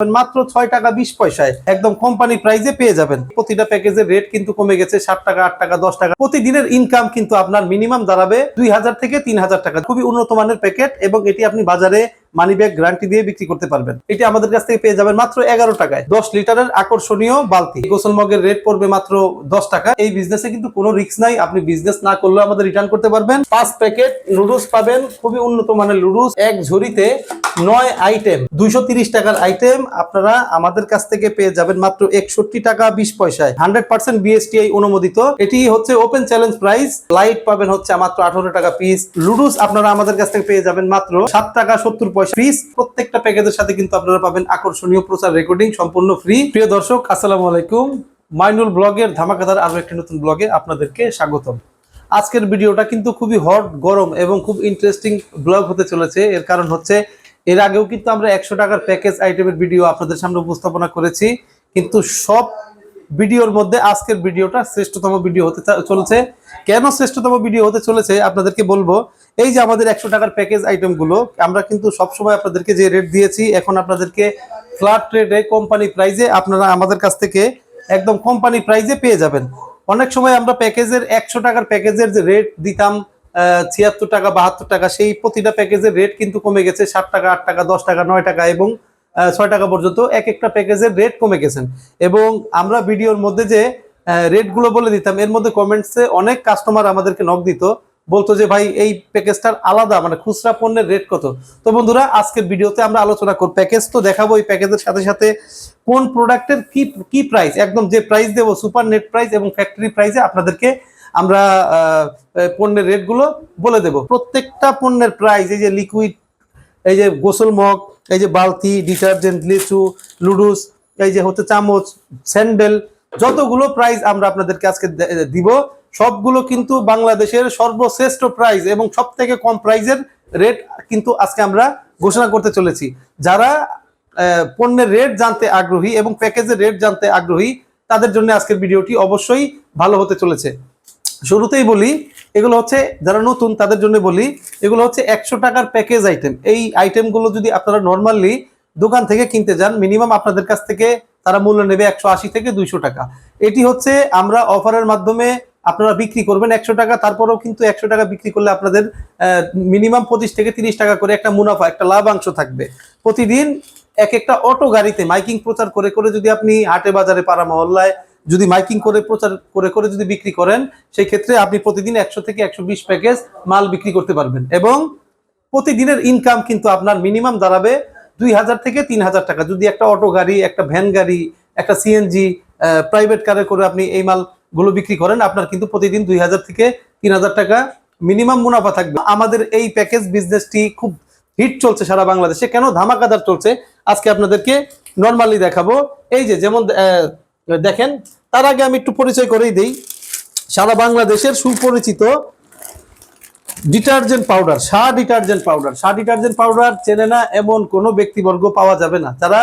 মাত্র ছয় টাকা বিশ পয়সায়। একদম কোম্পানি প্রাইজে পেয়ে যাবেন। প্রতিটা প্যাকেজের রেট কিন্তু কমে গেছে সাত টাকা, আট টাকা, দশ টাকা। প্রতিদিনের ইনকাম কিন্তু আপনার মিনিমাম দাঁড়াবে দুই হাজার থেকে তিন হাজার টাকা। খুবই উন্নত মানের প্যাকেট এবং এটি আপনি বাজারে মানি ব্যাগ গ্যারান্টি দিয়ে বিক্রি করতে পারবেন। এটি আমাদের কাছ থেকে পেয়ে যাবেন মাত্র এগারো টাকায়। দশ লিটারের আকর্ষণীয় বালতি। গোসল মগের রেট পড়বে মাত্র দশ টাকা। এই বিজনেসে কিন্তু কোনো রিস্ক নাই। আপনি বিজনেস না করলেও আমাদের রিটার্ন করতে পারবেন। পাঁচ প্যাকেট নুডলস পাবেন। খুবই উন্নত মানের নুডলস এক ঝুড়িতে নয় আইটেম দুইশো টাকার আইটেম আপনারা আমাদের কাছ থেকে পেয়ে যাবেন মাত্র একষট্টি টাকা বিশ পয়সায়। হান্ড্রেড পার্সেন্ট বিএসটিআই অনুমোদিত। এটি হচ্ছে ওপেন চ্যালেঞ্জ প্রাইস লাইট পাবেন হচ্ছে মাত্র আঠারো টাকা পিস লুডুস আপনারা আমাদের কাছ থেকে পেয়ে যাবেন মাত্র সাত টাকা সত্তর পয়সা। প্রত্যেকটা প্যাকেজের সাথে কিন্তু আপনারা পাবেন আকর্ষণীয় প্রচার রেকর্ডিং সম্পূর্ণ ফ্রি প্রিয় দর্শক, আসসালামু আলাইকুম। মাইনুল ব্লগের ধামাকাদার আরও একটি নতুন ব্লগে আপনাদেরকে স্বাগতম। আজকের ভিডিওটা কিন্তু খুবই হট গরম এবং খুব ইন্টারেস্টিং ব্লগ হতে চলেছে। এর কারণ হচ্ছে, এর আগেও কিন্তু আমরা একশো টাকার প্যাকেজ আইটেমের ভিডিও আপনাদের সামনে উপস্থাপনা করেছি। কিন্তু সব ভিডিওর মধ্যে আজকের ভিডিওটা শ্রেষ্ঠতম ভিডিও হতে চলেছে। কেন শ্রেষ্ঠতম ভিডিও হতে চলেছে? আপনাদেরকে বলব, এই যে আমাদের একশো টাকার প্যাকেজ আইটেমগুলো আমরা কিন্তু সবসময় আপনাদেরকে যে রেট দিয়েছি, এখন আপনাদেরকে ফ্ল্যাট রেটে কোম্পানি প্রাইজে আপনারা আমাদের কাছ থেকে একদম কোম্পানি প্রাইজে পেয়ে যাবেন। অনেক সময় আমরা প্যাকেজের একশো টাকার প্যাকেজের যে রেট দিতাম ছিয়াত্তর টাকা, বাহাত্তর টাকা, সেই প্রতিটা প্যাকেজের রেট কিন্তু কমে গেছে, ষাট টাকা, আট টাকা, দশ টাকা, নয় টাকা এবং ছয় টাকা পর্যন্ত এক একটা প্যাকেজের রেট কমে গেছেন। এবং আমরা ভিডিওর মধ্যে যে রেটগুলো বলে দিতাম, এর মধ্যে কমেন্টসে অনেক কাস্টমার আমাদেরকে নক দিত, বলতো যে, ভাই, এই প্যাকেজটার আলাদা মানে খুচরা পণ্যের রেট কত? তো বন্ধুরা, আজকের ভিডিওতে আমরা আলোচনা করব প্যাকেজ তো দেখাবো এই প্যাকেজের সাথে সাথে কোন প্রোডাক্টের কি কি প্রাইস একদম যে প্রাইস দেবো সুপার নেট প্রাইস এবং ফ্যাক্টরি প্রাইসে আপনাদেরকে আমরা পণ্যের রেটগুলো বলে দেব। প্রত্যেকটা পণ্যের প্রাইস এই যে লিকুইড এই যে গোসল মগ এই যে বালতি, ডিটারজেন্ট, লিচু, লুডুস, এই যে হচ্ছে চামচ, স্যান্ডেল, যতগুলো প্রাইজ আমরা আপনাদেরকে আজকে দিব, সবগুলো কিন্তু বাংলাদেশের সর্বশ্রেষ্ঠ প্রাইজ এবং সব থেকে কম প্রাইজের রেট কিন্তু আজকে আমরা ঘোষণা করতে চলেছি। যারা পণ্যের রেট জানতে আগ্রহী এবং প্যাকেজের রেট জানতে আগ্রহী, তাদের জন্য আজকের ভিডিওটি অবশ্যই ভালো হতে চলেছে। শুরুতেই বলি, এগুলো হচ্ছে যারা নতুন তাদের জন্য বলি, এগুলো হচ্ছে একশো টাকার প্যাকেজ আইটেম এই আইটেমগুলো যদি আপনারা নর্মালি দোকান থেকে কিনতে যান মিনিমাম আপনাদের কাছ থেকে তারা মূল্য নেবে একশো আশি থেকে দুইশো টাকা। এটি হচ্ছে আমরা অফারের মাধ্যমে আপনারা বিক্রি করবেন একশো টাকা, তারপরেও কিন্তু একশো টাকা বিক্রি করলে আপনাদের মিনিমাম পঁচিশ থেকে তিরিশ টাকা করে একটা মুনাফা, একটা লাভাংশ থাকবে। প্রতিদিন এক একটা অটো গাড়িতে মাইকিং প্রচার করে করে যদি আপনি হাটে বাজারে পাড়া মহল্লায় যদি মাইকিং করে প্রচার করে করে যদি বিক্রি করেন, সেই ক্ষেত্রে আপনি প্রতিদিন একশো থেকে একশো বিশ প্যাকেজ মাল বিক্রি করতে পারবেন। এবং প্রতিদিনের ইনকাম কিন্তু আপনার মিনিমাম দাঁড়াবে দুই হাজার থেকে তিন হাজার টাকা। যদি একটা অটো গাড়ি, একটা ভ্যান গাড়ি, একটা সিএনজি প্রাইভেট কারে করে আপনি এই মালগুলো বিক্রি করেন, আপনার কিন্তু প্রতিদিন দুই হাজার থেকে তিন হাজার টাকা মিনিমাম মুনাফা থাকবে। আমাদের এই প্যাকেজ বিজনেসটি খুব হিট চলছে সারা বাংলাদেশে। কেন? ধামাকাদার চলছে। আজকে আপনাদেরকে নর্মালি দেখাবো। এই যে যেমন দেখেন তার আগে আমি একটু পরিচয় করেই দিই। সারা বাংলাদেশের সুপরিচিত detergent powder Shah detergent powder. Shah detergent powder চেনে না এমন কোনো ব্যক্তিবর্গ পাওয়া যাবে না। যারা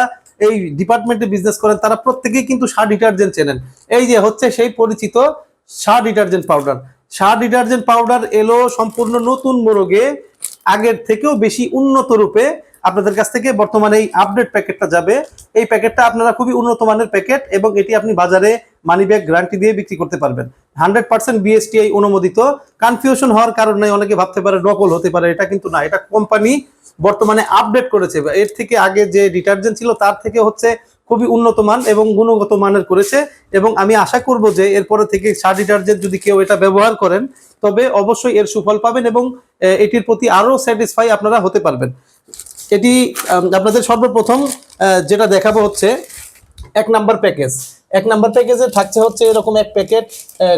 এই ডিপার্টমেন্টে বিজনেস করেন, তারা প্রত্যেকেই কিন্তু শাহ ডিটারজেন্ট চেনেন। এই যে হচ্ছে সেই পরিচিত Shah detergent powder. Shah detergent powder এলো সম্পূর্ণ নতুন মোরগে আগের থেকেও বেশি উন্নত রূপে আপনাদের কাছ থেকে বর্তমানে এই আপডেট প্যাকেটটা যাবে। এই প্যাকেটটা আপনারা খুবই উন্নত মানের প্যাকেট এবং এটি আপনি বাজারে মানি ব্যাগ গ্যারান্টি দিয়ে বিক্রি করতে পারবেন। হান্ড্রেড পার্সেন্ট বিএসটিআই অনুমোদিত। কনফিউশন হওয়ার কারণে অনেকে ভাবতে পারে নকল হতে পারে, এটা কিন্তু না। এটা কোম্পানি বর্তমানে আপডেট করেছে। এর থেকে আগে যে ডিটারজেন্ট ছিল, তার থেকে হচ্ছে খুবই উন্নত মান এবং গুণগত মানের করেছে এবং আমি আশা করব যে এরপরে থেকে সার ডিটারজেন্ট যদি কেউ এটা ব্যবহার করেন, তবে অবশ্যই এর সুফল পাবেন এবং এটির প্রতি আরও স্যাটিসফাই আপনারা হতে পারবেন। এটি আপনাদের সর্বপ্রথম যেটা দেখাবো হচ্ছে এক নাম্বার প্যাকেজ। এক নাম্বার প্যাকেজে থাকছে হচ্ছে এরকম এক প্যাকেট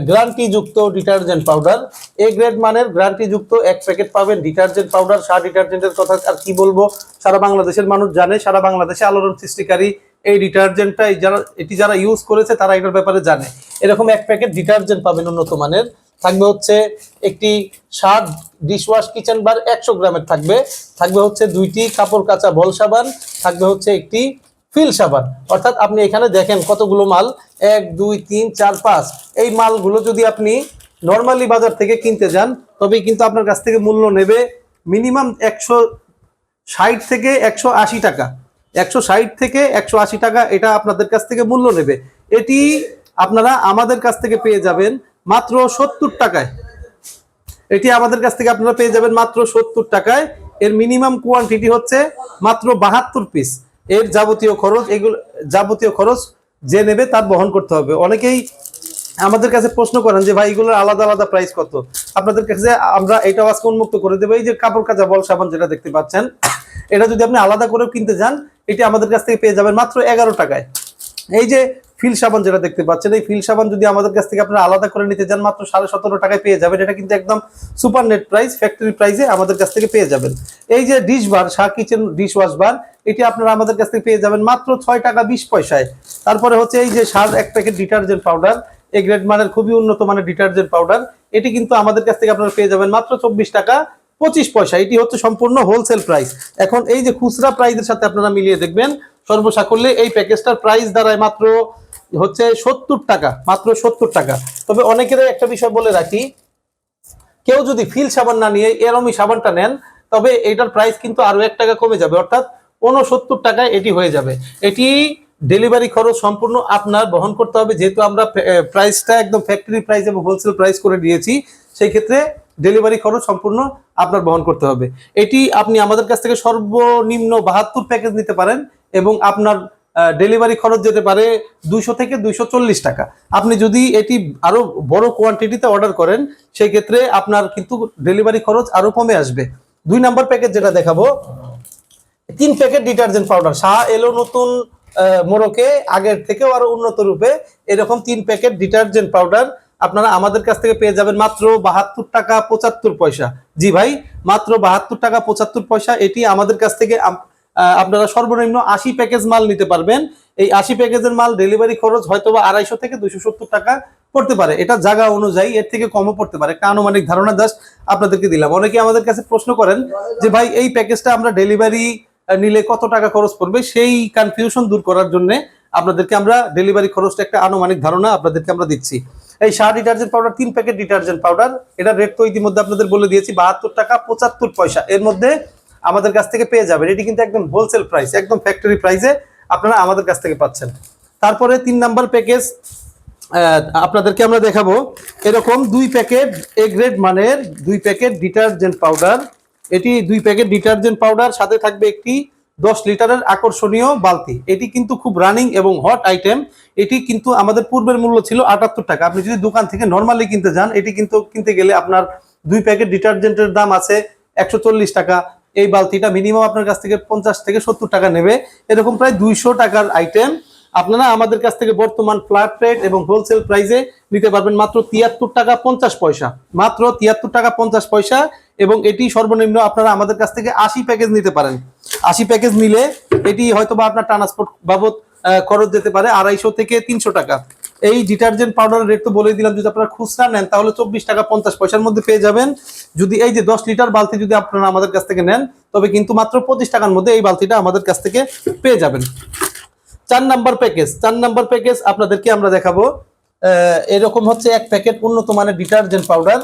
গ্রান্টি যুক্ত ডিটারজেন্ট পাউডার। এ গ্রেড মানের গ্রান্টি যুক্ত এক প্যাকেট পাবেন ডিটারজেন্ট পাউডার। সার ডিটারজেন্টের কথা আর কি বলব? সারা বাংলাদেশের মানুষ জানে, সারা বাংলাদেশে আলোড়ন সৃষ্টিকারী এই ডিটারজেন্টটা যারা, এটি যারা ইউজ করেছে, তারা এটার ব্যাপারে জানে। এরকম এক প্যাকেট ডিটারজেন্ট পাবেন উন্নত মানের। থাকবে হচ্ছে একটি সাত ডিশওয়াশ কিচেন বার একশো গ্রামের থাকবে। থাকবে হচ্ছে দুইটি কাপড় কাচা বল সাবান, থাকবে হচ্ছে একটি ফিল সাবান। অর্থাৎ আপনি এখানে দেখেন কতগুলো মাল, এক, দুই, তিন, চার, পাঁচ। এই মালগুলো যদি আপনি নর্মালি বাজার থেকে কিনতে যান তবে কিন্তু আপনার কাছ থেকে মূল্য নেবে মিনিমাম একশো ষাট থেকে একশো আশি টাকা। একশো ষাট থেকে একশো আশি টাকা এটা আপনাদের কাছ থেকে মূল্য নেবে। এটি আপনারা আমাদের কাছ থেকে পেয়ে যাবেন মাত্র সত্তর টাকায়। এটি আমাদের কাছ থেকে আপনারা পেয়ে যাবেন মাত্র সত্তর টাকায়। এর মিনিমাম কোয়ান্টিটি হচ্ছে মাত্র বাহাত্তর পিস এর যাবতীয় খরচ, এগুলো, যাবতীয় খরচ যে নেবে তার বহন করতে হবে। অনেকেই আমাদের কাছে প্রশ্ন করেন যে, ভাই, এগুলোর আলাদা আলাদা প্রাইস কত? আপনাদের কাছে আমরা এটাও আজকে উন্মুক্ত করে দেবো। এই যে কাপড় কাজা বল সাবান যেটা দেখতে পাচ্ছেন, এটা যদি আপনি আলাদা করেও কিনতে যান, এটি আমাদের কাছ থেকে পেয়ে যাবেন মাত্র এগারো টাকায়। এই যে ফিল সাবান যেটা দেখতে পাচ্ছেন, এই ফিল সাবান যদি আমাদের কাছ থেকে আপনারা আলাদা করে নিতে যান মাত্র সাড়ে সতেরো টাকায় পেয়ে যাবেন। এটা কিন্তু একদম সুপার নেট প্রাইস ফ্যাক্টরি প্রাইসে আমাদের কাছ থেকে পেয়ে যাবেন। এই যে dish bar Shah kitchen dish wash bar এটি আপনারা আমাদের কাছ থেকে পেয়ে যাবেন মাত্র ছয় টাকা বিশ পয়সায়। তারপরে হচ্ছে এই যে সার এক প্যাকেট ডিটারজেন্ট পাউডার এই গ্রেড মানের খুবই উন্নত মানের ডিটারজেন্ট পাউডার এটি কিন্তু আমাদের কাছ থেকে আপনারা পেয়ে যাবেন মাত্র চব্বিশ টাকা পঁচিশ পয়সা। এটি হচ্ছে সম্পূর্ণ হোলসেল প্রাইস এখন এই যে খুচরা প্রাইসের সাথে আপনারা মিলিয়ে দেখবেন, সর্বসাকল্যে এই প্যাকেজটার প্রাইস দাঁড়ায় মাত্র হচ্ছে সত্তর টাকা, মাত্র সত্তর টাকা। তবে অনেকের একটা বিষয় বলে রাখি, কেউ যদি ফিল সাবান না নিয়ে এরমই সাবানটা নেন, তবে এটার প্রাইস কিন্তু আরও এক টাকা কমে যাবে। অর্থাৎ উনসত্তর টাকায় এটি হয়ে যাবে। এটি ডেলিভারি খরচ সম্পূর্ণ আপনার বহন করতে হবে। যেহেতু আমরা প্রাইসটা একদম ফ্যাক্টরি প্রাইস এবং হোলসেল প্রাইস করে দিয়েছি, সেই ক্ষেত্রে ডেলিভারি খরচ সম্পূর্ণ আপনার বহন করতে হবে। এটি আপনি আমাদের কাছ থেকে সর্বনিম্ন বাহাত্তর প্যাকেজ নিতে পারেন এবং আপনার ডেলিভারি খরচ যেতে পারে দুইশো থেকে দুইশো চল্লিশ টাকা। আপনি যদি এটি আরও বড় কোয়ান্টিটিতে অর্ডার করেন, সেই ক্ষেত্রে আপনার কিন্তু ডেলিভারি খরচ আরও কমে আসবে। দুই নম্বর প্যাকেজ যেটা দেখাবো, তিন প্যাকেট ডিটারজেন্ট পাউডার শাহ এলো নতুন মোড়কে, আগের থেকেও আরও উন্নত রূপে এরকম তিন প্যাকেট ডিটারজেন্ট পাউডার আপনারা আমাদের কাছ থেকে পেয়ে যাবেন মাত্র বাহাত্তর টাকা পঁচাত্তর পয়সা। জি ভাই, মাত্র বাহাত্তর টাকা পঁচাত্তর পয়সা এটি আমাদের কাছ থেকে আপনারা সর্বনিম্ন আশি প্যাকেজ মাল নিতে পারবেন। এই আশি প্যাকেজের মাল ডেলিভারি খরচ হয়তো বা আড়াইশো থেকে দুশো সত্তর টাকা পড়তে পারে। এটা জায়গা অনুযায়ী এর থেকে কমও পড়তে পারে। একটা আনুমানিক ধারণা জাস্ট আপনাদেরকে দিলাম। অনেকে আমাদের কাছে প্রশ্ন করেন যে, ভাই, এই প্যাকেজটা আমরা ডেলিভারি নিলে কত টাকা খরচ পড়বে? সেই কনফিউশন দূর করার জন্য আপনাদেরকে আমরা ডেলিভারি খরচটা একটা আনুমানিক ধারণা আপনাদেরকে আমরা দিচ্ছি। এই সার ডিটারজেন্ট পাউডার, তিন প্যাকেট ডিটারজেন্ট পাউডার, এটা রেট তো ইতিমধ্যে আপনাদের বলে দিয়েছি, বাহাত্তর টাকা পঁচাত্তর পয়সা। এর মধ্যে আমাদের কাছ থেকে পেয়ে যাবেন। এটি কিন্তু একদম হোলসেল প্রাইস একদম ফ্যাক্টরি প্রাইসে আপনারা আমাদের কাছ থেকে পাচ্ছেন। তারপরে তিন নাম্বার প্যাকেজ আপনাদেরকে আমরা দেখাবো। এরকম দুই প্যাকেট এ গ্রেড মানের, দুই প্যাকেট ডিটারজেন্ট পাউডার এটি দুই প্যাকেট ডিটারজেন্ট পাউডার সাথে থাকবে একটি দশ লিটারের আকর্ষণীয় বালতি। এটি কিন্তু খুব রানিং এবং হট আইটেম এটি কিন্তু আমাদের পূর্বের মূল্য ছিল আটাত্তর টাকা। আপনি যদি দোকান থেকে নর্মালি কিনতে যান, এটি কিন্তু কিনতে গেলে আপনার দুই প্যাকেট ডিটারজেন্টের দাম আছে একশো চল্লিশ টাকা। এই বালতিটা মিনিমাম আপনার কাছ থেকে পঞ্চাশ থেকে সত্তর টাকা নেবে। এরকম প্রায় দুইশো টাকার আইটেম আপনারা আমাদের কাছ থেকে বর্তমান ফ্ল্যাট রেট এবং হোলসেল প্রাইসে নিতে পারবেন মাত্র তিয়াত্তর টাকা পঞ্চাশ পয়সা। মাত্র তিয়াত্তর টাকা পঞ্চাশ পয়সা এবং এটি সর্বনিম্ন আপনারা আমাদের কাছ থেকে আশি প্যাকেজ নিতে পারেন। আশি প্যাকেজ নিলে এটি হয়তো বা আপনার ট্রান্সপোর্ট বাবদ খরচ যেতে পারে আড়াইশো থেকে তিনশো টাকা। এই ডিটারজেন্ট পাউডারের রেট তো বলে দিলাম, যদি আপনারা খুচরা নেন, তাহলে চব্বিশ টাকা পঞ্চাশ পয়সার মধ্যে পেয়ে যাবেন। যদি এই যে দশ লিটার বালতি যদি আপনারা আমাদের কাছ থেকে নেন, তবে কিন্তু মাত্র পঁচিশ টাকার মধ্যে এই বালতিটা আমাদের কাছ থেকে পেয়ে যাবেন। চার নাম্বার প্যাকেজ চার নাম্বার প্যাকেজ আপনাদেরকে আমরা দেখাবো। এরকম হচ্ছে এক প্যাকেট উন্নত মানের ডিটারজেন্ট পাউডার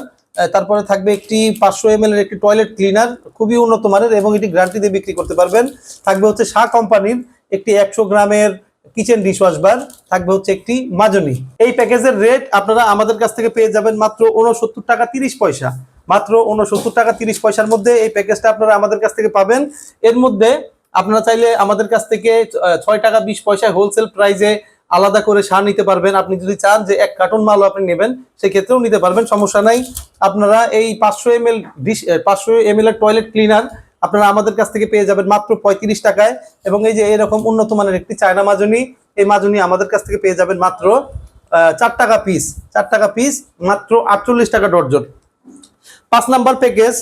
তারপরে থাকবে একটি পাঁচশো এম এর একটি টয়লেট ক্লিনার খুবই উন্নত মানের এবং এটি গ্যারান্টি দিয়ে বিক্রি করতে পারবেন। থাকবে হচ্ছে শাহ কোম্পানির একটি একশো গ্রামের কিচেন ডিশওয়াশ বার থাকবে হচ্ছে একটি মাজনি। এই প্যাকেজের রেট আপনারা আমাদের কাছ থেকে পেয়ে যাবেন মাত্র উনসত্তর টাকা তিরিশ পয়সা। মাত্র উনসত্তর টাকা তিরিশ পয়সার মধ্যে এই প্যাকেজটা আপনারা আমাদের কাছ থেকে পাবেন। এর মধ্যে আপনারা চাইলে আমাদের কাছ থেকে ছয় টাকা বিশ পয়সায় হোলসেল প্রাইজে আলাদা করে সার নিতে পারবেন। আপনি যদি চান যে এক কার্টন মালও আপনি নেবেন, সেক্ষেত্রেও নিতে পারবেন, সমস্যা নাই। আপনারা এই পাঁচশো এম এল ডিশ পাঁচশো এম এল এর টয়লেট ক্লিনার আপনারা আমাদের কাছ থেকে পেয়ে যাবেন মাত্র পঁয়ত্রিশ টাকায়। এবং এই যে এরকম উন্নত মানের একটি চায়না মাজনি, এই মাজনি আমাদের কাছ থেকে পেয়ে যাবেন মাত্র চার টাকা পিস চার টাকা পিস মাত্র আটচল্লিশ টাকা ডর্জন। পাঁচ নাম্বার প্যাকেজ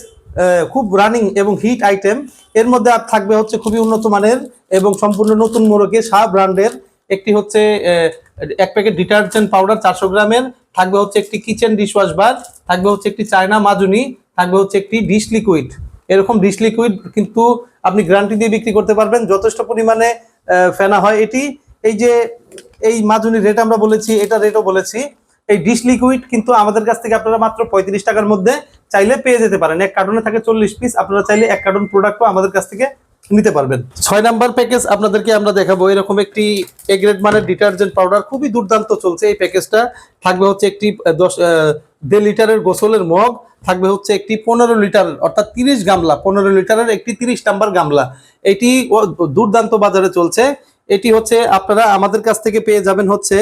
খুব রানিং এবং হিট আইটেম এর মধ্যে আর থাকবে হচ্ছে খুবই উন্নত মানের এবং সম্পূর্ণ নতুন মোড়কে শাহ ব্র্যান্ডের একটি হচ্ছে এক প্যাকেট ডিটারজেন্ট পাউডার চারশো গ্রামের। থাকবে হচ্ছে একটি কিচেন ডিশওয়াশ বার থাকবে হচ্ছে একটি চায়না মাজুনি, থাকবে হচ্ছে একটি ডিশ লিকুইড এরকম ডিশ লিকুইড কিন্তু আপনি গ্যারান্টি দিয়ে বিক্রি করতে পারবেন। যথেষ্ট পরিমাণে ফেনা হয় এটি। এই যে, এই মাজুনির রেট আমরা বলেছি এটা রেটও বলেছি। এই ডিশ লিকুইড কিন্তু আমাদের কাছ থেকে আপনারা মাত্র পঁয়ত্রিশ টাকার মধ্যে চাইলে পেয়ে যেতে পারেন। এক কার্টনে থাকে চল্লিশ পিস আপনারা চাইলে এক কার্টন প্রোডাক্টও আমাদের কাছ থেকে নিতে পারবেন। ছয় নাম্বার প্যাকেজ আপনাদেরকে আমরা দেখাবো। এরকম একটি এ গ্রেড মানের ডিটারজেন্ট পাউডার খুবই দুর্দান্ত চলছে এই প্যাকেজটা থাকবে হচ্ছে একটি দশ দেড় লিটারের গোসলের মগ, থাকবে হচ্ছে একটি পনেরো লিটার, অর্থাৎ তিরিশ গামলা, পনেরো লিটারের একটি তিরিশ নাম্বার গামলা। এটি দুর্দান্ত বাজারে চলছে। এটি হচ্ছে আপনারা আমাদের কাছ থেকে পেয়ে যাবেন হচ্ছে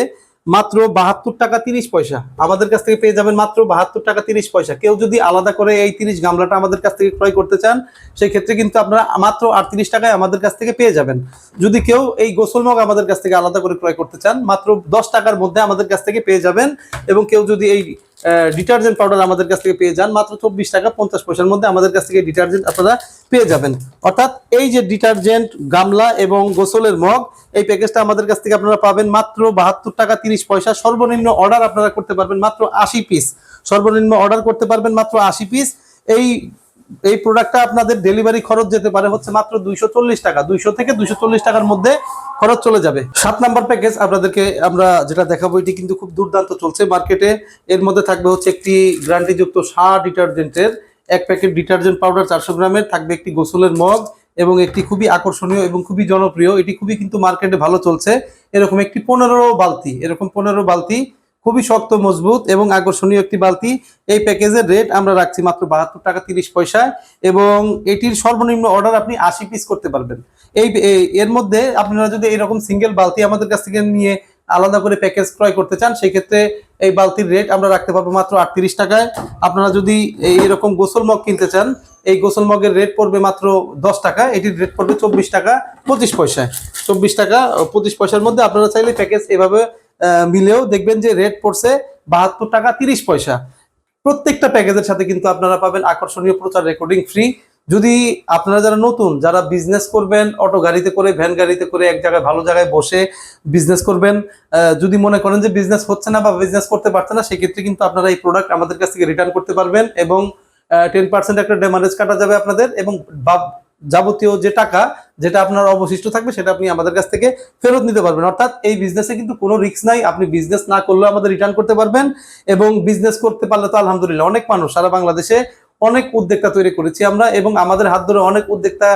মাত্র বাহাত্তর টাকা তিরিশ পয়সা। আমাদের কাছ থেকে পেয়ে যাবেন মাত্র বাহাত্তর টাকা তিরিশ পয়সা। কেউ যদি আলাদা করে এই তিরিশ গামলাটা আমাদের কাছ থেকে ক্রয় করতে চান সেই ক্ষেত্রে কিন্তু আপনারা মাত্র আটত্রিশ টাকায় আমাদের কাছ থেকে পেয়ে যাবেন। যদি কেউ এই গোসল মগ আমাদের কাছ থেকে আলাদা করে ক্রয় করতে চান, মাত্র দশ টাকার মধ্যে আমাদের কাছ থেকে পেয়ে যাবেন এবং কেউ যদি এই ডিটারজেন্ট পাউডার আমাদের কাছ থেকে পেয়ে যান। মাত্র চব্বিশ টাকা পঞ্চাশ পয়সার মধ্যে আমাদের কাছ থেকে ডিটারজেন্ট আপনারা পেয়ে যাবেন। অর্থাৎ এই যে ডিটারজেন্ট গামলা এবং গোসলের মগ, এই প্যাকেজটা আমাদের কাছ থেকে আপনারা পাবেন মাত্র বাহাত্তর টাকা তিরিশ পয়সা। সর্বনিম্ন অর্ডার আপনারা করতে পারবেন মাত্র আশি পিস সর্বনিম্ন অর্ডার করতে পারবেন মাত্র আশি পিস এই এই প্রোডাক্টটা আপনাদের ডেলিভারি খরচ যেতে পারে হচ্ছে মাত্র দুইশো চল্লিশ টাকা। দুইশো থেকে দুইশো চল্লিশ টাকার মধ্যে খরচ চলে যাবে। সাত নাম্বার প্যাকেজ আপনাদেরকে আমরা যেটা দেখাবো, এটি কিন্তু খুব দুর্দান্ত চলছে। মার্কেটে এর মধ্যে থাকবে হচ্ছে একটি গ্যারান্টিযুক্ত সার ডিটারজেন্টের এক প্যাকেট ডিটারজেন্ট পাউডার চারশো গ্রামের, থাকবে একটি গোসলের মগ এবং একটি খুবই আকর্ষণীয় এবং খুবই জনপ্রিয়। এটি খুবই কিন্তু মার্কেটে ভালো চলছে। এরকম একটি পনেরো বালতি, এরকম পনেরো বালতি খুবই শক্ত, মজবুত এবং আকর্ষণীয় একটি বালতি। এই প্যাকেজের রেট আমরা রাখছি মাত্র বাহাত্তর টাকা তিরিশ পয়সায় এবং এটির সর্বনিম্ন অর্ডার আপনি আশি পিস করতে পারবেন। এই এর মধ্যে আপনারা যদি এরকম সিঙ্গেল বালতি আমাদের কাছ থেকে নিয়ে আলাদা করে প্যাকেজ ক্রয় করতে চান সেই ক্ষেত্রে এই বালতির রেট আমরা রাখতে পারব মাত্র আটত্রিশ টাকায়। আপনারা যদি এই এরকম গোসল মগ কিনতে চান, এই গোসল মগের রেট পড়বে মাত্র দশ টাকা, এটির রেট পড়বে চব্বিশ টাকা পঁচিশ পয়সায়। চব্বিশ টাকা পঁচিশ পয়সার মধ্যে আপনারা চাইলে প্যাকেজ এভাবে মিলেও দেখবেন যে রেট পড়ছে বাহাত্তর টাকা তিরিশ পয়সা। প্রত্যেকটা প্যাকেজের সাথে কিন্তু আপনারা পাবেন আকর্ষণীয় প্রচার রেকর্ডিং ফ্রি যদি আপনারা যারা নতুন, যারা বিজনেস করবেন অটো গাড়িতে করে ভ্যান গাড়িতে করে, এক জায়গায় ভালো জায়গায় বসে বিজনেস করবেন যদি মনে করেন যে বিজনেস হচ্ছে না বা বিজনেস করতে পারছে না, সেক্ষেত্রে কিন্তু আপনারা এই প্রোডাক্ট আমাদের কাছ থেকে রিটার্ন করতে পারবেন এবং টেন পার্সেন্ট একটা ড্যামারেজ কাটা যাবে আপনাদের এবং যাবতীয় যে টাকা যেটা আপনার অবশিষ্ট থাকবে সেটা আপনি আমাদের কাছ থেকে ফেরত নিতে পারবেন। অর্থাৎ এই বিজনেসে কিন্তু কোনো রিস্ক নাই। আপনি বিজনেস না করলেও আমাদের রিটার্ন করতে পারবেন এবং বিজনেস করতে পারলে তো আলহামদুলিল্লাহ অনেক মানুষ, সারা বাংলাদেশে অনেক উদ্যোক্তা তৈরি করেছি আমরা এবং আমাদের হাত ধরে অনেক উদ্যোক্তা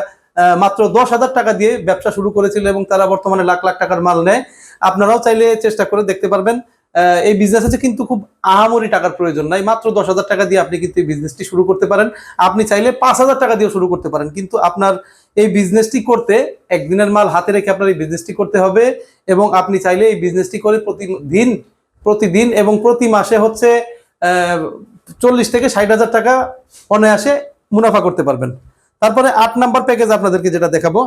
মাত্র দশ হাজার টাকা দিয়ে ব্যবসা শুরু করেছিল এবং তারা বর্তমানে লাখ লাখ টাকার মাল নেয়। আপনারাও চাইলে চেষ্টা করে দেখতে পারবেন। এই বিজনেসে কিন্তু খুব আহামরি টাকার প্রয়োজন নাই। মাত্র দশ হাজার টাকা দিয়ে আপনি কিন্তু এই বিজনেসটি শুরু করতে পারেন। আপনি চাইলে পাঁচ হাজার টাকা দিয়েও শুরু করতে পারেন। কিন্তু আপনার এই বিজনেসটি করতে একদিনের মাল হাতে রেখে আপনার এই বিজনেসটি করতে হবে এবং আপনি চাইলে এই বিজনেসটি করে প্রতিদিন প্রতিদিন এবং প্রতি মাসে হচ্ছে চল্লিশ থেকে ষাট হাজার টাকা অনায়াসে মুনাফা করতে পারবেন। তারপরে আট নাম্বার প্যাকেজ আপনাদেরকে যেটা দেখাবো।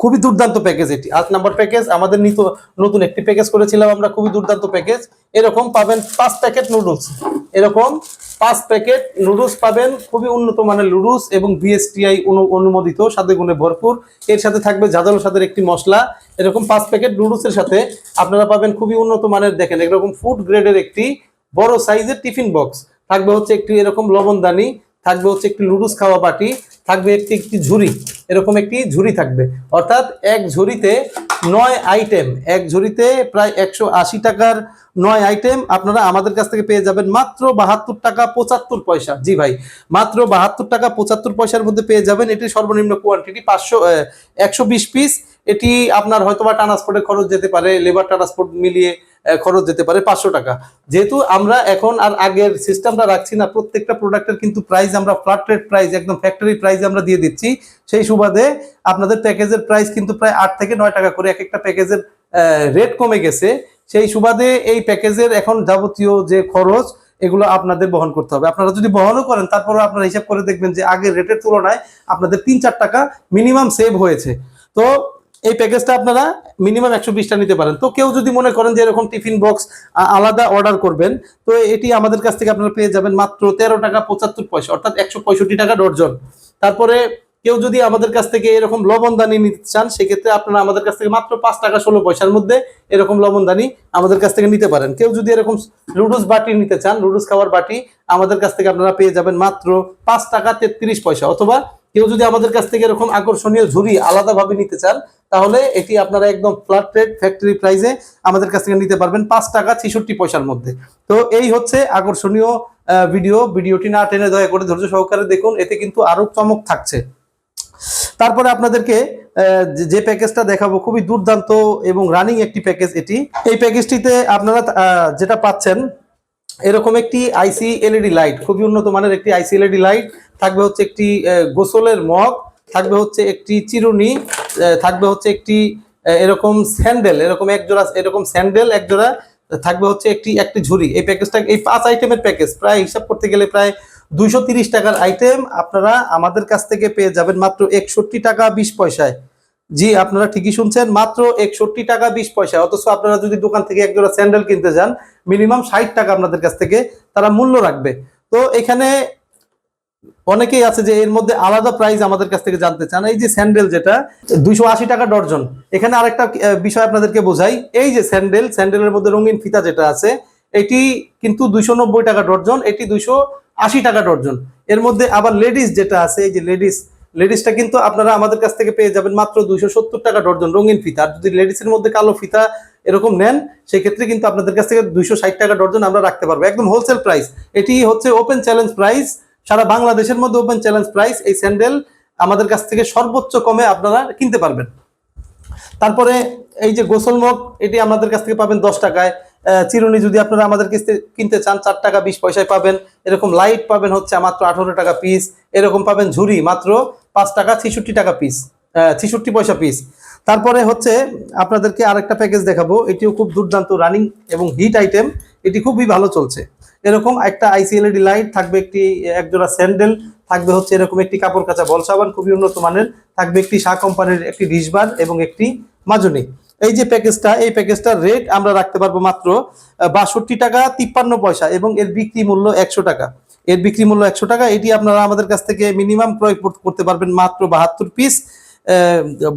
খুবই দুর্দান্ত প্যাকেজ এটি। আট নাম্বার প্যাকেজ আমাদের নিত নতুন একটি প্যাকেজ করেছিলাম আমরা, খুবই দুর্দান্ত প্যাকেজ এরকম পাবেন পাঁচ প্যাকেট নুডলস এরকম পাঁচ প্যাকেট নুডলস পাবেন, খুবই উন্নত মানের নুডলস এবং বিএসটিআই অনুমোদিত, সাথে গুণে ভরপুর। এর সাথে থাকবে জাদালো স্বাদের একটি মশলা। এরকম পাঁচ প্যাকেট নুডলসের সাথে আপনারা পাবেন খুবই উন্নত মানের, দেখেন এরকম ফুড গ্রেডের একটি বড় সাইজের টিফিন বক্স থাকবে হচ্ছে একটি এরকম লবণদানি থাকবে হচ্ছে একটি নুডলস খাওয়া বাটি, থাকবে একটি একটি ঝুড়ি, এরকম একটি ঝুড়ি থাকবে। অর্থাৎ এক ঝুড়িতে নয় আইটেম এক ঝুড়িতে প্রায় একশো আশি টাকার নয় আইটেম আপনারা আমাদের কাছ থেকে পেয়ে যাবেন মাত্র বাহাত্তর টাকা পঁচাত্তর পয়সা। জি ভাই, মাত্র বাহাত্তর টাকা পঁচাত্তর পয়সার মধ্যে পেয়ে যাবেন এটি সর্বনিম্ন কোয়ান্টিটি পাঁচশো একশো বিশ পিস এটি আপনার হয়তোবা ট্রান্সপোর্টের খরচ যেতে পারে লেবার ট্রান্সপোর্ট মিলিয়ে খরচ যেতে পারে পাঁচশো টাকা। যেহেতু আমরা এখন আর আগের সিস্টেমটা রাখছি না, প্রত্যেকটা প্রোডাক্টের কিন্তু প্রাইস আমরা ফ্ল্যাট রেট প্রাইস একদম ফ্যাক্টরি প্রাইস আমরা দিয়ে দিচ্ছি। সেই সুবাদে আপনাদের প্যাকেজের প্রাইস কিন্তু প্রায় আট থেকে নয় টাকা করে এক একটা প্যাকেজের রেট কমে গেছে। সেই সুবাদে এই প্যাকেজের এখন যাবতীয় যে খরচ, এগুলো আপনাদের বহন করতে হবে। আপনারা যদি বহনও করেন তারপরে আপনারা হিসাব করে দেখবেন যে আগের রেটের তুলনায় আপনাদের তিন চার টাকা মিনিমাম সেভ হয়েছে। তো এই প্যাকেজটা আপনারা মিনিমাম একশো বিশটা নিতে পারেন। তো কেউ যদি মনে করেন যে এরকম টিফিন বক্স আলাদা অর্ডার করবেন, তো এটি আমাদের কাছ থেকে আপনারা পেয়ে যাবেন মাত্র তেরো টাকা পঁচাত্তর পয়সা, অর্থাৎ একশো পঁয়ষট্টি টাকা ডর্জন। তারপরে কেউ যদি আমাদের কাছ থেকে এরকম লবণদানি নিতে চান, সেক্ষেত্রে আপনারা আমাদের কাছ থেকে মাত্র পাঁচ টাকা ষোলো পয়সার মধ্যে এরকম লবণদানি আমাদের কাছ থেকে নিতে পারেন। কেউ যদি এরকম লুডুস বাটি নিতে চান লুডুস খাওয়ার বাটি আমাদের কাছ থেকে আপনারা পেয়ে যাবেন মাত্র পাঁচ টাকা তেত্রিশ পয়সা, অথবা কেউ যদি আমাদের কাছ থেকে এরকম আকর্ষণীয় ঝুড়ি আলাদাভাবে নিতে চান, তাহলে এটি আপনারা একদম ফ্ল্যাট রেট ফ্যাক্টরি প্রাইসে আমাদের কাছ থেকে নিতে পারবেন পাঁচ টাকা ছেষট্টি পয়সার মধ্যে। তো এই হচ্ছে আকর্ষণীয় ভিডিও ভিডিওটি না টেনে দয়া করে ধৈর্য সহকারে দেখুন, এতে কিন্তু আরও চমক থাকছে। তারপরে আপনাদেরকে যে প্যাকেজটা দেখাবো খুবই দুর্দান্ত এবং রানিং একটি প্যাকেজ এটি। এই প্যাকেজটিতে আপনারা যেটা পাচ্ছেন এরকম একটি আইসি এলইডি লাইট খুবই উন্নত মানের একটি আইসি এলইডি লাইট থাকবে হচ্ছে একটি গোসলের মগ, থাকবে হচ্ছে একটি চিরুনি থাকবে হচ্ছে একটি এরকম স্যান্ডেল, এরকম এক জোড়া, এরকম স্যান্ডেল এক জোড়া থাকবে হচ্ছে একটি একটি ঝুড়ি। এই প্যাকেজটা এই পাঁচ আইটেমের প্যাকেজ প্রায় হিসাব করতে গেলে প্রায় দুইশো টাকার আইটেম আপনারা আমাদের কাছ থেকে পেয়ে যাবেন মাত্র একষট্টি টাকা বিশ পয়সায়। জি, আপনারা ঠিকই শুনছেন। মাত্র একষট্টি টাকা বিশ পয়সা। অথচ আপনারা যদি দোকান থেকে এক জোড়া স্যান্ডেল কিনতে যান, মিনিমাম ষাট টাকা আপনাদের কাছ থেকে তারা মূল্য রাখবে। তো এখানে অনেকেই আছে যে এর মধ্যে আলাদা প্রাইস আমাদের কাছ থেকে জানতে চান। এই যে স্যান্ডেল যেটা, দুইশো আশি টাকা ডর্জন। এখানে আরেকটা বিষয় আপনাদেরকে বোঝাই। এই যে স্যান্ডেল, স্যান্ডেলের মধ্যে রঙিন ফিতা যেটা আছে, এটি কিন্তু দুইশো নব্বই টাকা ডর্জন, এটি দুইশো আশি টাকা ডর্জন। এর মধ্যে আবার লেডিস যেটা আছে, এই যে লেডিস লেডিসটা কিন্তু আপনারা আমাদের কাছ থেকে পেয়ে যাবেন মাত্র দুইশো সত্তর টাকা ডর্জন রঙিন ফিতা। আর যদি লেডিসের মধ্যে কালো ফিতা এরকম নেন, সেক্ষেত্রে কিন্তু আপনাদের কাছ থেকে দুইশো ষাট টাকা ডর্জন আমরা রাখতে পারব। একদম হোলসেল প্রাইস এটি হচ্ছে ওপেন চ্যালেঞ্জ প্রাইস সারা বাংলাদেশের মধ্যে ওপেন চ্যালেঞ্জ প্রাইস এই স্যান্ডেল আমাদের কাছ থেকে সর্বোচ্চ কমে আপনারা কিনতে পারবেন। তারপরে এই যে গোসল মগ, এটি আমাদের কাছ থেকে পাবেন দশ টাকায়। চিরুনি যদি আপনারা আমাদের কাছ কিনতে চান, চার টাকা বিশ পয়সায় পাবেন। এরকম লাইট পাবেন হচ্ছে মাত্র আঠারো টাকা পিস এরকম পাবেন ঝুড়ি মাত্র পাঁচ টাকা, ছিষট্টি টাকা পিস ছিষট্টি পয়সা পিস তারপরে হচ্ছে আপনাদেরকে আরেকটা প্যাকেজ দেখাবো। এটিও খুব দুর্দান্ত রানিং এবং হিট আইটেম এটি খুবই ভালো চলছে। এরকম একটা আইসিএলইডি লাইট থাকবে একটি, একজোড়া স্যান্ডেল থাকবে হচ্ছে এরকম একটি কাপড় কাচা বল সাবান, খুবই উন্নত মানের। থাকবে একটি শাহ কোম্পানির একটি ডিশবার এবং একটি মাজনি। এই যে প্যাকেজটা এই প্যাকেজটার রেট আমরা রাখতে পারব মাত্র বাষট্টি টাকা, তিপ্পান্ন পয়সা এবং এর বিক্রি মূল্য একশো টাকা। এর বিক্রি মূল্য একশো টাকা। এটি আপনারা আমাদের কাছ থেকে মিনিমাম ক্রয় কর- করতে পারবেন মাত্র বাহাত্তর পিস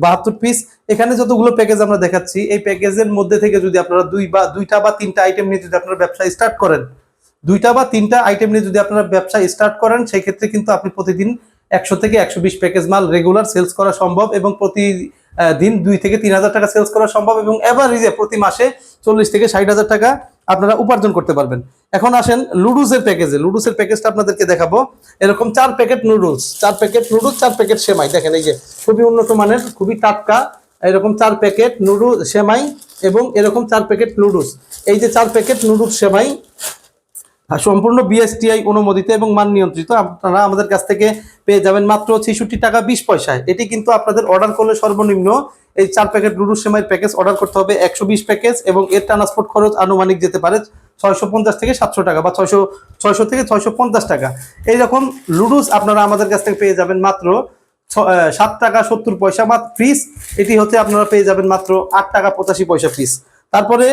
বাহাত্তর পিস এখানে যতগুলো প্যাকেজ আমরা দেখাচ্ছি, এই প্যাকেজের মধ্যে থেকে যদি আপনারা দুই বা, দুইটা বা তিনটা আইটেম নিয়ে যদি আপনারা ব্যবসা স্টার্ট করেন, দুইটা বা তিনটা আইটেম নিয়ে যদি আপনারা ব্যবসা স্টার্ট করেন, সেই ক্ষেত্রে কিন্তু আপনি প্রতিদিন একশো থেকে একশো বিশ প্যাকেজ মাল রেগুলার সেলস করা সম্ভব এবং প্রতি দিন দুই থেকে তিন হাজার টাকা সেলস করা সম্ভব এবং এভারেজে প্রতি মাসে চল্লিশ থেকে ষাট হাজার টাকা আপনারা উপার্জন করতে পারবেন। এখন আসেন লুডুসের প্যাকেজে লুডুসের প্যাকেজটা আপনাদেরকে দেখাবো। এরকম চার প্যাকেট নুডলস চার প্যাকেট নুডলস চার প্যাকেট সেমাই দেখেন এই যে, খুবই উন্নত মানের, খুবই টাটকা, এরকম চার প্যাকেট নুডল সেমাই এবং এরকম চার প্যাকেট নুডলস এই যে চার প্যাকেট নুডলস সেমাই সম্পূর্ণ বিএসটিআই অনুমোদিত এবং মান নিয়ন্ত্রিত। আপনারা আমাদের কাছ থেকে পেয়ে যাবেন মাত্র ছেষট্টি টাকা বিশ পয়সায়। এটি কিন্তু আপনাদের অর্ডার করলে সর্বনিম্ন এই চার প্যাকেট লুডুর সেমাইয়ের প্যাকেজ অর্ডার করতে হবে একশো বিশ প্যাকেজ এবং এর ট্রান্সপোর্ট খরচ আনুমানিক যেতে পারে ছয়শো পঞ্চাশ থেকে সাতশো টাকা বা ছয়শো ছয়শো থেকে ছয়শো পঞ্চাশ টাকা। এইরকম লুডুস আপনারা আমাদের কাছ থেকে পেয়ে যাবেন মাত্র সাত টাকা সত্তর পয়সা মাত্র পিস এটি হচ্ছে আপনারা পেয়ে যাবেন মাত্র আট টাকা পঁচাশি পয়সা পিস তারপরে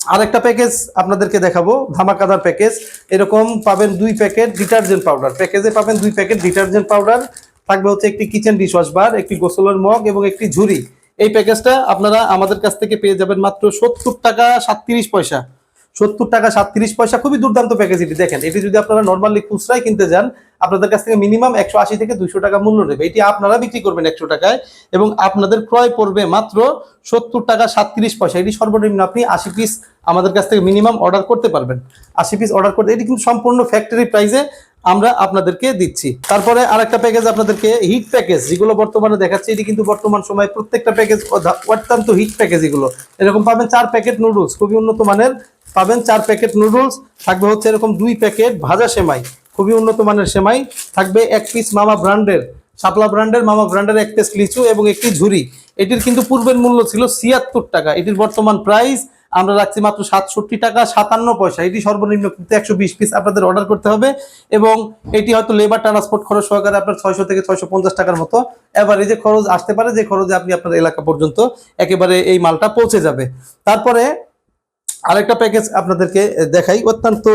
আরেকটা প্যাকেজ আপনাদেরকে দেখাবো, ধামাকাদার প্যাকেজ এরকম পাবেন দুই প্যাকেট ডিটারজেন্ট পাউডার প্যাকেজে পাবেন দুই প্যাকেট ডিটারজেন্ট পাউডার থাকবে হচ্ছে একটি কিচেন ডিশওয়াশ বার একটি গোসলের মগ এবং একটি ঝুড়ি। এই প্যাকেজটা আপনারা আমাদের কাছ থেকে পেয়ে যাবেন মাত্র সত্তর টাকা সাতত্রিশ পয়সা। সত্তর টাকা সাতত্রিশ পয়সা, খুবই দুর্দান্ত প্যাকেজ এটি। দেখেন, এটি যদি আপনারা নর্মালি খুচরাই কিনতে যান, আপনাদের কাছ থেকে মিনিমাম একশো আশি থেকে দুশো টাকা মূল্য নেবে। এটি আপনারা বিক্রি করবেন একশো টাকায় এবং আপনাদের ক্রয় পড়বে মাত্র সত্তর টাকা সাতত্রিশ পয়সা। এটি সর্বনিম্ন আপনি আশি পিস আমাদের কাছ থেকে মিনিমাম অর্ডার করতে পারবেন। আশি পিস অর্ডার করতে এটি কিন্তু সম্পূর্ণ ফ্যাক্টরি প্রাইসে আমরা আপনাদেরকে দিচ্ছি। তারপরে আরেকটা প্যাকেজ আপনাদেরকে হিট প্যাকেজ যেগুলো বর্তমানে দেখাচ্ছি, এটি কিন্তু বর্তমান সময়ে প্রত্যেকটা প্যাকেজ অত্যন্ত হিট প্যাকেজ এগুলো। এরকম পাবেন চার প্যাকেট নুডলস খুবই উন্নত মানের পাবেন চার প্যাকেট নুডলস, থাকবে হচ্ছে এরকম দুই প্যাকেট ভাজা সেমাই। খুবই উন্নত মানের সেমাই, থাকবে এক পিস মামা ব্র্যান্ডের, শাপলা ব্র্যান্ডের মামা ব্র্যান্ডের এক পিস লিচু এবং একটি ঝুড়ি এটির কিন্তু পূর্বের মূল্য ছিল ছিয়াত্তর টাকা। এটির বর্তমান প্রাইস আমরা রাখছি মাত্র সাতষট্টি টাকা, সাতান্ন পয়সা। এটি সর্বনিম্ন কিন্তু একশো বিশ পিস আপনাদের অর্ডার করতে হবে এবং এটি হয়তো লেবার ট্রান্সপোর্ট খরচ সহকারে আপনার ছয়শো থেকে ছয়শো পঞ্চাশ টাকার মতো এভারেজে খরচ আসতে পারে, যে খরচে আপনি আপনার এলাকা পর্যন্ত একেবারে এই মালটা পৌঁছে যাবে। তারপরে আরেকটা প্যাকেজ আপনাদেরকে দেখাই। অত্যন্ত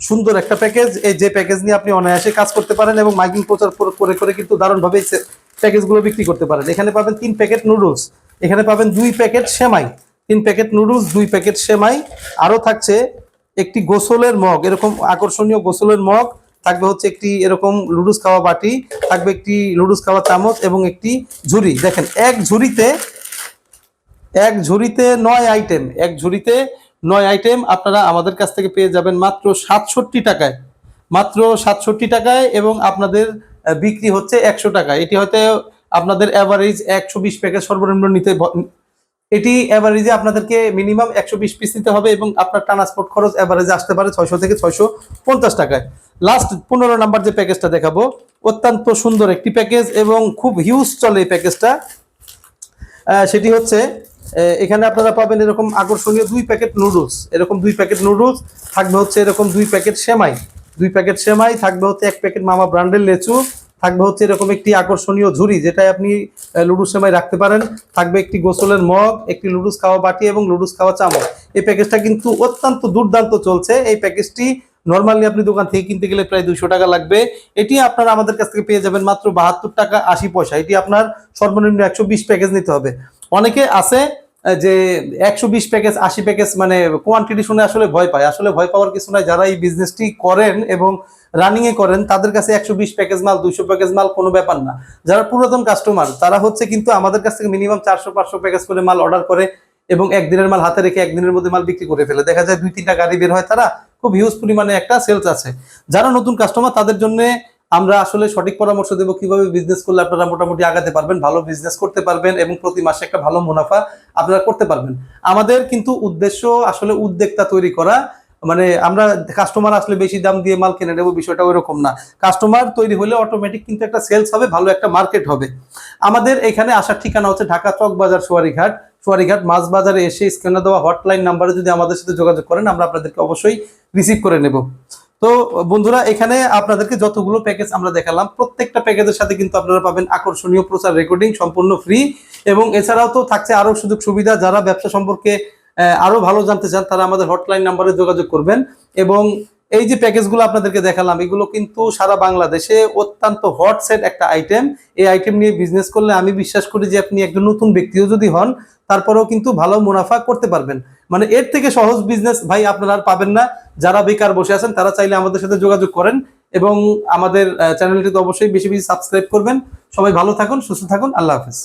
সুন্দর একটা প্যাকেজ এই যে প্যাকেজ নিয়ে আপনি অনায়াসে কাজ করতে পারেন এবং মাইকিং প্রচার করে- করে কিন্তু দারুণভাবে প্যাকেজগুলো বিক্রি করতে পারেন। এখানে পাবেন তিন প্যাকেট নুডলস এখানে পাবেন দুই প্যাকেট সেমাই, তিন প্যাকেট নুডলস দুই প্যাকেট সেমাই। আরও থাকছে একটি গোসলের মগ, এরকম আকর্ষণীয় গোসলের মগ। থাকবে হচ্ছে একটি এরকম লুডুস খাওয়া বাটি, থাকবে একটি লুডুস খাওয়া চামচ এবং একটি ঝুড়ি। দেখেন, এক ঝুড়িতে এক ঝুড়িতে নয় আইটেম এক ঝুড়িতে নয় আইটেম আপনারা আমাদের কাছ থেকে পেয়ে যাবেন মাত্র সাতষট্টি টাকায়। মাত্র সাতষট্টি টাকায় এবং আপনাদের বিক্রি হচ্ছে একশো টাকা। এটি হয়তো আপনাদের অ্যাভারেজ একশো বিশ প্যাকেজ সর্বনিম্ন নিতে এটি অ্যাভারেজে আপনাদেরকে মিনিমাম একশো বিশ পিস নিতে হবে এবং আপনার ট্রান্সপোর্ট খরচ অ্যাভারেজে আসতে পারে ছয়শো থেকে ছয়শো পঞ্চাশ টাকায়। লাস্ট পনেরো নাম্বার যে প্যাকেজটা দেখাবো, অত্যন্ত সুন্দর একটি প্যাকেজ এবং খুব হিউজ চলে এই প্যাকেজটা সেটি হচ্ছে এখানে আপনারা পাবেন এরকম আকর্ষণীয় দুই প্যাকেট নুডলস। এরকম দুই প্যাকেট নুডলস, থাকবে হচ্ছে এরকম দুই প্যাকেট সেমাই। দুই প্যাকেট সেমাই, থাকবে হচ্ছে এক প্যাকেট মামা ব্র্যান্ডের লেচু, থাকবে হচ্ছে এরকম একটি আকর্ষণীয় ঝুড়ি যেটায় আপনি লুডুস সেমাই রাখতে পারেন। থাকবে একটি গোসলের মগ, একটি লুডুস খাওয়া বাটি এবং লুডুস খাওয়া চামচ। এই প্যাকেজটা কিন্তু অত্যন্ত দুর্দান্ত চলছে। এই প্যাকেজটি নর্মালি আপনি দোকান থেকে কিনতে গেলে প্রায় দুইশো টাকা লাগবে। এটি আপনারা আমাদের কাছ থেকে পেয়ে যাবেন মাত্র বাহাত্তর টাকা আশি পয়সা। এটি আপনার সর্বনিম্ন একশো বিশ প্যাকেজ নিতে হবে। অনেকে আছে যে একশো বিশ প্যাকেজ আশি প্যাকেজ মানে কোয়ান্টিটি শুনে আসলে ভয় পায়। আসলে ভয় পাওয়ার কিছু নয় যারা এই বিজনেসটি করেন এবং রানিং এ করেন, তাদের কাছে একশো বিশ প্যাকেজ মাল, দুইশো প্যাকেজ মাল কোনো ব্যাপার না। যারা পুরাতন কাস্টমার তারা হচ্ছে কিন্তু আমাদের কাছ থেকে মিনিমাম চারশো, পাঁচশো প্যাকেজ করে মাল অর্ডার করে এবং একদিনের মাল হাতে রেখে একদিনের মধ্যে মাল বিক্রি করে ফেলে। দেখা যায় দুই তিনটা গাড়ি বের হয়, তারা খুব হিউজ পরিমাণে একটা সেলস আছে। যারা নতুন কাস্টমার তাদের জন্য আমরা আসলে সঠিক পরামর্শ দেবো কীভাবে বিজনেস করলে আপনারা মোটামুটি আগাতে পারবেন, ভালো বিজনেস করতে পারবেন এবং প্রতি মাসে একটা ভালো মুনাফা আপনারা করতে পারবেন। আমাদের কিন্তু উদ্দেশ্য আসলে উদ্যোক্তা তৈরি করা। মানে আমরা কাস্টমার আসলে বেশি দাম দিয়ে মাল কিনে নেব বিষয়টা ওইরকম না। কাস্টমার তৈরি হলে অটোমেটিক কিন্তু একটা সেলস হবে, ভালো একটা মার্কেট হবে। আমাদের এখানে আসার ঠিকানা হচ্ছে ঢাকা চক বাজার সোয়ারিঘাট। সোয়ারিঘাট মাছ বাজারে এসে স্ক্যানে দেওয়া হটলাইন নাম্বারে যদি আমাদের সাথে যোগাযোগ করেন, আমরা আপনাদেরকে অবশ্যই রিসিভ করে নেব। তো বন্ধুরা এখানে আপনাদেরকে যতগুলো প্যাকেজ আমরা দেখালাম প্রত্যেকটা প্যাকেজের সাথে কিন্তু আপনারা পাবেন আকর্ষণীয় প্রচার রেকর্ডিং সম্পূর্ণ ফ্রি এবং এছাড়াও তো থাকছে আরও সুযোগ সুবিধা যারা ব্যবসা সম্পর্কে আহ, আরও ভালো জানতে চান তারা আমাদের হটলাইন নাম্বারে যোগাযোগ করবেন এবং এই যে প্যাকেজগুলো আপনাদেরকে দেখালাম এগুলো কিন্তু সারা বাংলাদেশে অত্যন্ত হট সেট একটা আইটেম এই আইটেম নিয়ে বিজনেস করলে আমি বিশ্বাস করি যে আপনি একজন নতুন ব্যক্তিও যদি হন তারপরেও কিন্তু ভালো মুনাফা করতে পারবেন। মানে এর থেকে সহজ বিজনেস ভাই আপনারা আর পাবেন না। যারা বেকার বসে আছেন, তারা চাইলে আমাদের সাথে যোগাযোগ করেন এবং আমাদের চ্যানেলটি তো অবশ্যই বেশি বেশি সাবস্ক্রাইব করবেন। সবাই ভালো থাকুন, সুস্থ থাকুন। আল্লাহ হাফেজ।